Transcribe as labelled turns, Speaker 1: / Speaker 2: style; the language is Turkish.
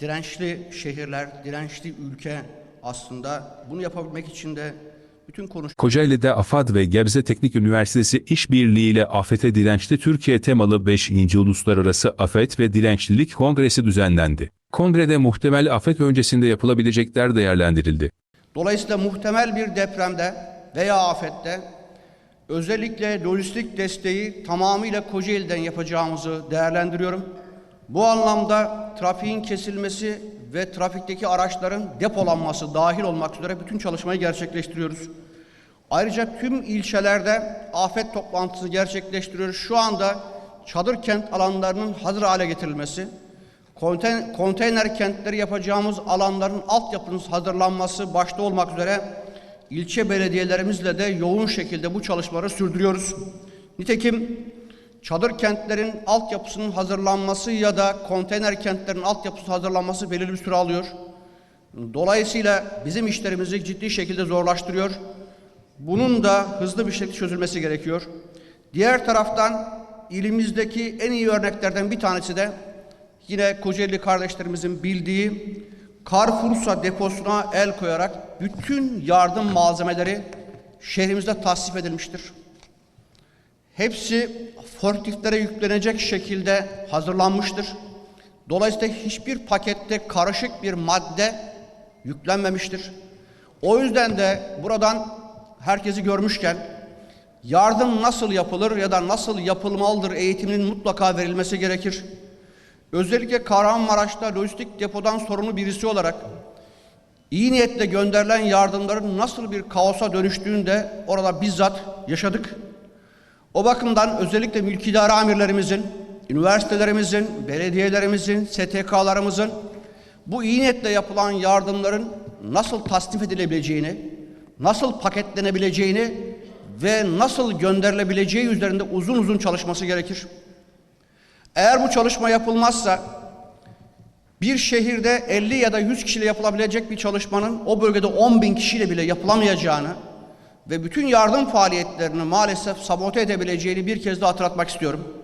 Speaker 1: dirençli şehirler, dirençli ülke aslında bunu yapabilmek için de bütün konuş
Speaker 2: Kocaeli'de AFAD ve Gebze Teknik Üniversitesi işbirliğiyle Afete Dirençli Türkiye temalı 5. Uluslararası Afet ve Dirençlilik Kongresi düzenlendi. Kongrede muhtemel afet öncesinde yapılabilecekler değerlendirildi.
Speaker 1: Dolayısıyla muhtemel bir depremde veya afette özellikle lojistik desteği tamamıyla Kocaeli'den yapacağımızı değerlendiriyorum. Bu anlamda trafiğin kesilmesi ve trafikteki araçların depolanması dahil olmak üzere bütün çalışmayı gerçekleştiriyoruz. Ayrıca tüm ilçelerde afet toplantısı gerçekleştiriyoruz. Şu anda çadır kent alanlarının hazır hale getirilmesi, konteyner kentleri yapacağımız alanların altyapının hazırlanması başta olmak üzere ilçe belediyelerimizle de yoğun şekilde bu çalışmaları sürdürüyoruz. Nitekim çadır kentlerin altyapısının hazırlanması ya da konteyner kentlerin altyapısının hazırlanması belirli bir süre alıyor. Dolayısıyla bizim işlerimizi ciddi şekilde zorlaştırıyor. Bunun da hızlı bir şekilde çözülmesi gerekiyor. Diğer taraftan ilimizdeki en iyi örneklerden bir tanesi de yine Kocaeli kardeşlerimizin bildiği Carrefour'sa deposuna el koyarak bütün yardım malzemeleri şehrimizde tasnif edilmiştir. Hepsi forkliftlere yüklenecek şekilde hazırlanmıştır. Dolayısıyla hiçbir pakette karışık bir madde yüklenmemiştir. O yüzden de buradan herkesi görmüşken yardım nasıl yapılır ya da nasıl yapılmalıdır eğitiminin mutlaka verilmesi gerekir. Özellikle Kahramanmaraş'ta lojistik depodan sorumlu birisi olarak iyi niyetle gönderilen yardımların nasıl bir kaosa dönüştüğünü de orada bizzat yaşadık. O bakımdan özellikle mülkidare amirlerimizin, üniversitelerimizin, belediyelerimizin, STK'larımızın bu iyi niyetle yapılan yardımların nasıl tasnif edilebileceğini, nasıl paketlenebileceğini ve nasıl gönderilebileceği üzerinde uzun uzun çalışması gerekir. Eğer bu çalışma yapılmazsa bir şehirde 50 ya da 100 kişiyle yapılabilecek bir çalışmanın o bölgede 10 bin kişiyle bile yapılamayacağını ve bütün yardım faaliyetlerini maalesef sabote edebileceğini bir kez daha hatırlatmak istiyorum.